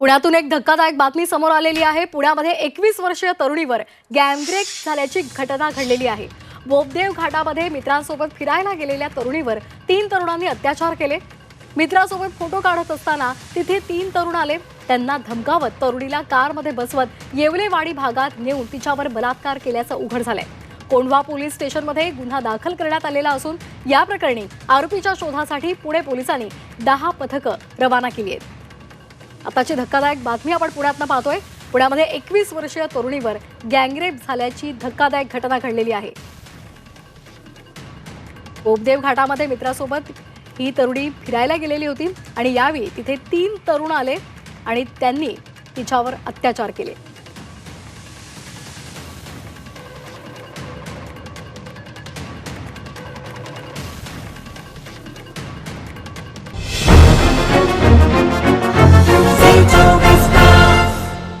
पुण्यातून एक धक्कादायक बातमी समोर आलेली आहे. पुण्यामध्ये एकवीस वर्षीय तरुणीवर गॅमग्रेक झाल्याची घटना घडलेली आहे. बोपदेव घाटामध्ये मित्रांसोबत फिरायला गेलेल्या तरुणीवर तीन तरुणांनी अत्याचार केले. मित्रासोबत फोटो काढत असताना तिथे तीन तरुण आले. त्यांना धमकावत तरुणीला कारमध्ये बसवत येवलेवाडी भागात नेऊन तिच्यावर बलात्कार केल्याचं उघड झालंय. कोंढवा पोलीस स्टेशनमध्ये गुन्हा दाखल करण्यात आलेला असून या प्रकरणी आरोपीच्या शोधासाठी पुणे पोलिसांनी दहा पथकं रवाना केली आहेत. आताची धक्कादायक बातमी आपण पुण्यातनं पाहतोय. पुण्यामध्ये एकवीस वर्षीय तरुणीवर गँगरेप झाल्याची धक्कादायक घटना घडलेली आहे. बोपदेव घाटामध्ये मित्रासोबत ही तरुणी फिरायला गेलेली होती आणि यावेळी तिथे तीन तरुण आले आणि त्यांनी तिच्यावर अत्याचार केले.